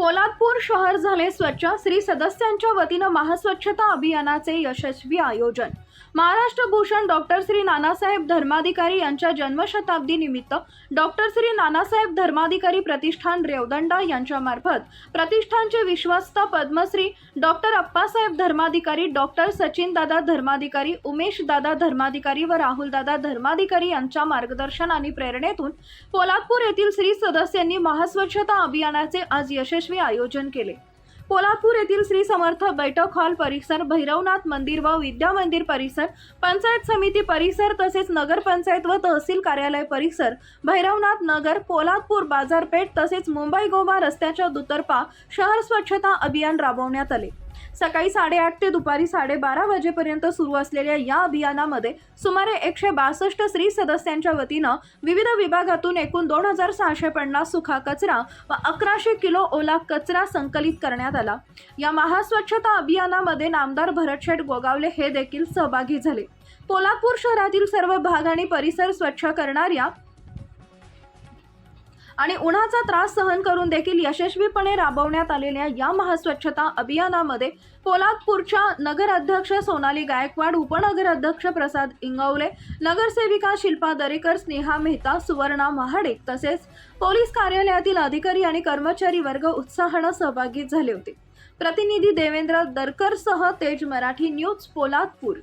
पोलादपूर शहर झाले स्वच्छ. श्री सदस्यांच्या वतीनं महास्वच्छता अभियानाचे यशस्वी आयोजन. महाराष्ट्र भूषण डॉक्टर श्री नानासाहेब धर्माधिकारी यांच्या जन्मशताब्दी निमित्त डॉक्टर श्री नानासाहेब धर्माधिकारी प्रतिष्ठान रेवदंडा यांच्यामार्फत प्रतिष्ठानचे विश्वस्त पद्मश्री डॉक्टर अप्पासाहेब धर्माधिकारी डॉक्टर सचिन दादा धर्माधिकारी उमेश दादा धर्माधिकारी व राहुलदादा धर्माधिकारी यांच्या मार्गदर्शन आणि प्रेरणेतून पोलादपूर येथील श्री सदस्यांनी महास्वच्छता अभियानाचे आज यशस्वी आयोजन केले. कोल्हापूर येथील श्री समर्थ बैठक हॉल परिसर भैरवनाथ मंदिर व विद्या मंदिर परिसर पंचायत समिती परिसर तसेच नगरपंचायत व तहसील कार्यालय परिसर भैरवनाथ नगर कोल्हापूर बाजारपेठ तसेच मुंबई गोवा रस्त्याच्या दुतर्फा शहर स्वच्छता अभियान राबवण्यात आले. सकाळी साडेआठ ते दुपारी साडेबारा वाजेपर्यंत सुरू असलेल्या या अभियानामध्ये सुमारे एकशे बासष्ट स्त्री सदस्यांच्या वतीनं विविध विभागातून एकूण दोन हजार सहाशे पन्नास सुखा कचरा व अकराशे किलो ओला कचरा संकलित करण्यात आला. या महास्वच्छता अभियानामध्ये नामदार भरतशेठ गोगावले हे देखील सहभागी झाले. पोलादपूर शहरातील सर्व भाग आणि परिसर स्वच्छ करणाऱ्या आणि उन्हाचा त्रास सहन करून देखील यशस्वीपणे राबवण्यात आलेल्या या महास्वच्छता अभियानामध्ये पोलादपूरच्या नगराध्यक्ष सोनाली गायकवाड उपनगराध्यक्ष प्रसाद इंगवले नगरसेविका शिल्पा दरेकर स्नेहा मेहता सुवर्णा महाडे तसेच पोलीस कार्यालयातील अधिकारी आणि कर्मचारी वर्ग उत्साहानं सहभागी झाले होते. प्रतिनिधी देवेंद्र दरकरसह तेज मराठी न्यूज पोलादपूर.